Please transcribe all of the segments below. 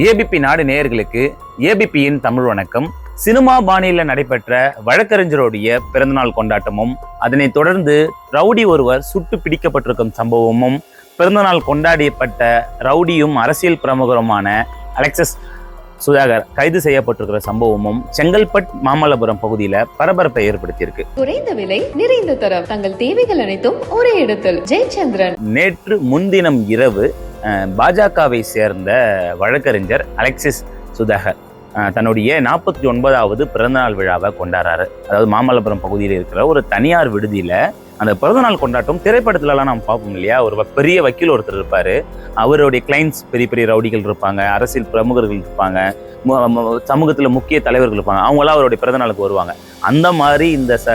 ABP நாடு நேயர்களுக்கு ஏபிபியின் தமிழ் வணக்கம். சினிமா பாணியில் நடைபெற்ற வழக்கறிஞருடைய பிறந்தநாள் கொண்டாட்டமும் அதனைத் தொடர்ந்து ரவுடி ஒருவர் சுட்டு பிடிக்கப்பட்டிருக்கும் சம்பவமும் பிறந்தநாள் கொண்டாடியப்பட்ட ரவுடியும் அரசியல் பிரமுகருமான அலெக்சஸ் சுதாகர் கைது செய்யப்பட்டிருக்கிற சம்பவமும் செங்கல்பட் மாமல்லபுரம் பகுதியில் பரபரப்பை ஏற்படுத்தியிருக்கு. குறைந்த விலை நிறைந்த தரம் தங்கள் தேவைகள் அனைத்தும் ஒரே இடத்தில். ஜெயச்சந்திரன். நேற்று முன்தினம் இரவு பாஜகவை சேர்ந்த வழக்கறிஞர் அலெக்சிஸ் சுதாகர் தன்னுடைய நாற்பத்தி ஒன்பதாவது பிறந்தநாள் விழாவை கொண்டாடுறாரு. அதாவது மாமல்லபுரம் பகுதியில் இருக்கிற ஒரு தனியார் விடுதியில் அந்த பிறந்தநாள் கொண்டாட்டம் திரைப்படத்துலலாம் நம்ம பார்ப்போம் இல்லையா? ஒரு வ- பெரிய வக்கீல் ஒருத்தர் இருப்பார். அவருடைய கிளைண்ட்ஸ் பெரிய பெரிய ரவுடிகள் இருப்பாங்க அரசியல் பிரமுகர்கள் இருப்பாங்க சமூகத்தில் முக்கிய தலைவர்கள் இருப்பாங்க. அவங்களாம் அவருடைய பிறந்தநாளுக்கு வருவாங்க. அந்த மாதிரி இந்த ச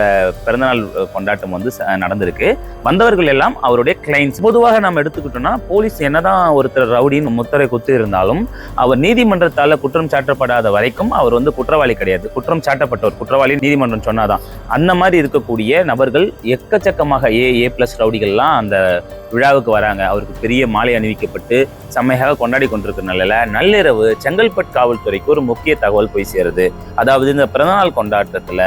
பிறந்தநாள் கொண்டாட்டம் வந்து ச- நடந்திருக்கு. வந்தவர்கள் எல்லாம் அவருடைய கிளைண்ட்ஸ் பொதுவாக நம்ம எடுத்துக்கிட்டோம்னா போலீஸ் என்னதான் ஒருத்தர் ரவுடின்னு முத்தரை குத்து இருந்தாலும் அவர் நீதிமன்றத்தால் குற்றம் சாட்டப்படாத வரைக்கும் அவர் வந்து குற்றவாளி கிடையாது. குற்றம் சாட்டப்பட்டவர் குற்றவாளி நீதிமன்றம் சொன்னாதான். அந்த மாதிரி இருக்கக்கூடிய நபர்கள் எக்கச்சக்கமாக ஏ ஏ பிளஸ் ரவுடிகள்லாம் அந்த விழாவுக்கு வராங்க. அவருக்கு பெரிய மாலை அணிவிக்கப்பட்டு செம்மையாக கொண்டாடி கொண்டிருக்கிற நிலையில நள்ளிரவு செங்கல்பட் காவல்துறைக்கு ஒரு முக்கிய தகவல் போய் சேருது. அதாவது இந்த பிறந்தநாள் கொண்டாட்டத்தில்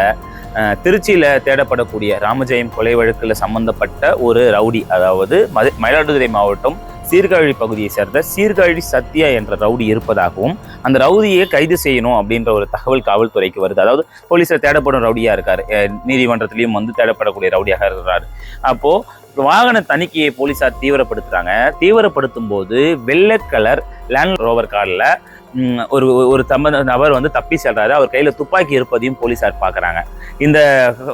திருச்சியில் தேடப்படக்கூடிய ராமஜெயம் கொலை வழக்கில் சம்பந்தப்பட்ட ஒரு ரவுடி அதாவது மயிலாடுதுறை மாவட்டம் சீர்காழி பகுதியை சேர்ந்த சீர்காழி சத்யா என்ற ரவுடி இருப்பதாகவும் அந்த ரவுடியை கைது செய்யணும் அப்படின்ற ஒரு தகவல் காவல்துறைக்கு வருது. அதாவது போலீஸில் தேடப்படும் ரவுடியாக இருக்கார். நீதிமன்றத்திலையும் வந்து தேடப்படக்கூடிய ரவுடியாக இருக்கிறார். அப்போது வாகன தணிக்கையை போலீசார் தீவிரப்படுத்துறாங்க. தீவிரப்படுத்தும் போது வெள்ளை கலர் லேண்ட் ரோவர் கார்ல ஒரு ஒரு தம்ம நபர் வந்து தப்பி செல்றாரு. அவர் கையில துப்பாக்கி இருப்பதையும் போலீசார் பார்க்குறாங்க இந்த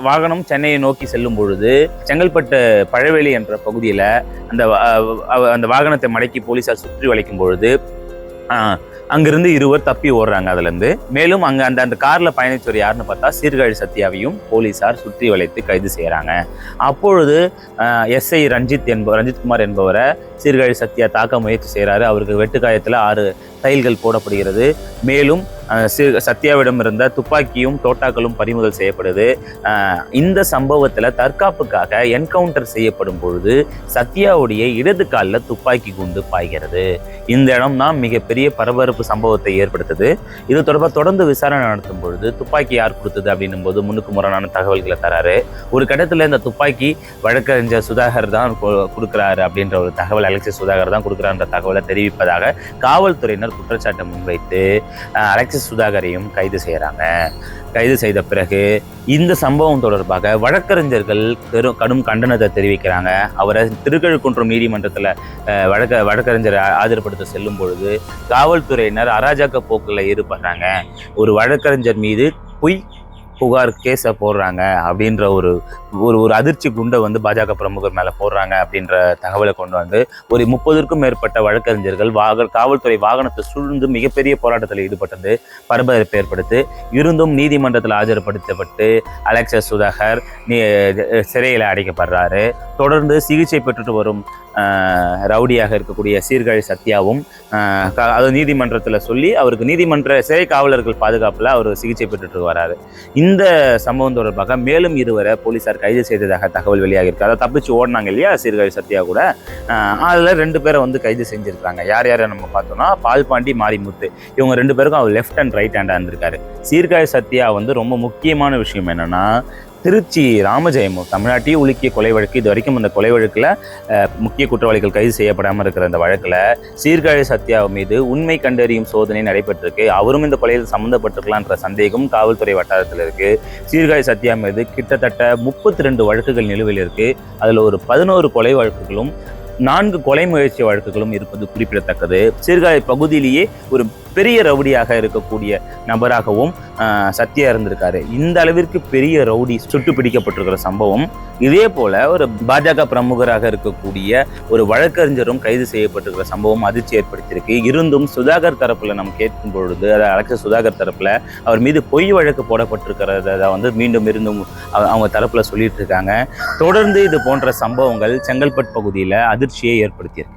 வாகனம் சென்னையை நோக்கி செல்லும் பொழுது செங்கல்பட்டு பழவேலி என்ற பகுதியில் அந்த அந்த வாகனத்தை மடக்கி போலீசார் சுற்றி வளைக்கும் பொழுது அங்கிருந்து இருவர் தப்பி ஓடுறாங்க அதுலேருந்து. மேலும் அங்கே அந்த அந்த காரில் பயணிச்சவர் யாருன்னு பார்த்தா சீர்காழி சத்யாவையும் போலீசார் சுற்றி வளைத்து கைது செய்கிறாங்க. அப்பொழுது எஸ்ஐ ரஞ்சித் என்பவர் ரஞ்சித்குமார் என்பவரை சீர்காழி சத்யா தாக்க முயற்சி செய்கிறாரு அவருக்கு வெட்டுக்காயத்தில் ஆறு தைல்கள் போடப்படுகிறது. மேலும் சீர் சத்யாவிடம் இருந்த துப்பாக்கியும் தோட்டாக்களும் பறிமுதல் செய்யப்படுது. இந்த சம்பவத்தில் தற்காப்புக்காக என்கவுண்டர் செய்யப்படும் பொழுது சத்யாவுடைய இடது காலில் துப்பாக்கி குண்டு பாய்கிறது. இந்த இடம் தான் மிகப்பெரிய பரபரப்பு சம்பவத்தை ஏற்படுத்துது. இது தொடர்பாக தொடர்ந்து விசாரணை நடத்தும் பொழுது துப்பாக்கி யார் கொடுத்தது அப்படின்னும் போது முன்னுக்கு முரணான தகவல்களை தராரு. ஒரு கட்டத்தில் இந்த துப்பாக்கி வழக்கறிஞர் சுதாகர் தான் கொ- கொடுக்குறாரு அப்படின்ற ஒரு தகவல் அலெக்சிஸ் சுதாகர் தான் கொடுக்குறான்ற தகவலை தெரிவிப்பதாக காவல்துறையினர் குற்றச்சாட்டை முன்வைத்து அலெக்சிஸ் சுதாகரையும் கைது செய்கிறாங்க கைது செய்த பிறகு இந்த சம்பவம் தொடர்பாக வழக்கறிஞர்கள் பெரும் கடும் கண்டனத்தை தெரிவிக்கிறாங்க. அவரை திருக்கழுக்குன்றம் நீதிமன்றத்தில் வழக்க வழக்கறிஞரை ஆ- ஆஜர்படுத்த செல்லும் பொழுது காவல்துறையினர் அராஜக போக்கில் ஈடுபடுறாங்க. ஒரு வழக்கறிஞர் மீது பொய் புகார் கேஸை போடுறாங்க அப்படின்ற ஒரு ஒரு ஒரு அதிர்ச்சி குண்டை வந்து பாஜக பிரமுகர் மேலே போடுறாங்க அப்படின்ற தகவலை கொண்டு வந்து ஒரு முப்பதுக்கும் மேற்பட்ட வழக்கறிஞர்கள் வாக காவல்துறை வாகனத்தை சூழ்ந்து மிகப்பெரிய போராட்டத்தில் ஈடுபட்டது பரபரப்பு ஏற்படுத்து இருந்தும் நீதிமன்றத்தில் ஆஜர்படுத்தப்பட்டு அலெக்சஸ் சுதாகர் நீ சிறையில் அடைக்கப்படுறாரு. தொடர்ந்து சிகிச்சை பெற்றுட்டு வரும் ரவுடியாக இருக்கக்கூடிய சீர்காழி சத்யாவும் அது நீதிமன்றத்தில் சொல்லி அவருக்கு நீதிமன்ற சிறை காவலர்கள் பாதுகாப்பில் அவர் சிகிச்சை பெற்றுட்டு வராரு. இந்த சம்பவம் தொடர்பாக மேலும் இருவரை போலீசார் கைது செய்ததாக தகவல் வெளியாகிருக்கு அதை தப்பிச்சு ஓடினாங்க இல்லையா? சீர்காழி சத்யா கூட. அதில் ரெண்டு பேரை வந்து கைது செஞ்சுருக்காங்க யார் யாரை நம்ம பார்த்தோம்னா பால்பாண்டி மாரிமுத்து. இவங்க ரெண்டு பேருக்கும் அவர் லெஃப்ட் அண்ட் ரைட் ஹேண்டாக இருந்திருக்காரு. சீர்காழி சத்யா வந்து ரொம்ப முக்கியமான விஷயம் என்னென்னா திருச்சி ராமஜெயமும் தமிழ்நாட்டையும் உலுக்கிய கொலை வழக்கு இது வரைக்கும் அந்த கொலை வழக்கில் முக்கிய குற்றவாளிகள் கைது செய்யப்படாமல் இருக்கிற அந்த வழக்கில் சீர்காழி சத்யா மீது உண்மை கண்டறியும் சோதனை நடைபெற்றிருக்கு. அவரும் இந்த கொலையில் சம்மந்தப்பட்டிருக்கலான்ற சந்தேகம் காவல்துறை வட்டாரத்தில் இருக்குது சீர்காழி சத்யா மீது கிட்டத்தட்ட முப்பத்தி ரெண்டு வழக்குகள் நிலுவையில் இருக்குது அதில் ஒரு பதினோரு கொலை வழக்குகளும் நான்கு கொலை முயற்சி வழக்குகளும் இருப்பது குறிப்பிடத்தக்கது. சீர்காழி பகுதியிலேயே ஒரு பெரிய ரவுடியாக இருக்கக்கூடிய நபராகவும் சத்யா இருந்திருக்காரு. இந்த அளவிற்கு பெரிய ரவுடி சுட்டு பிடிக்கப்பட்டிருக்கிற சம்பவம். இதே போல ஒரு பாஜக பிரமுகராக இருக்கக்கூடிய ஒரு வழக்கறிஞரும் கைது செய்யப்பட்டிருக்கிற சம்பவம் அதிர்ச்சி ஏற்படுத்தியிருக்கு. இருந்தும் சுதாகர் தரப்புல நம்ம கேட்கும் பொழுது அதாவது அழைச்ச சுதாகர் தரப்புல அவர் மீது பொய் வழக்கு போடப்பட்டிருக்கிறத வந்து மீண்டும் இருந்தும் அவ- அவங்க தரப்புல சொல்லிட்டு இருக்காங்க. தொடர்ந்து இது போன்ற சம்பவங்கள் செங்கல்பட் பகுதியில் அதிர்ச்சியை ஏற்படுத்தியிருக்கு.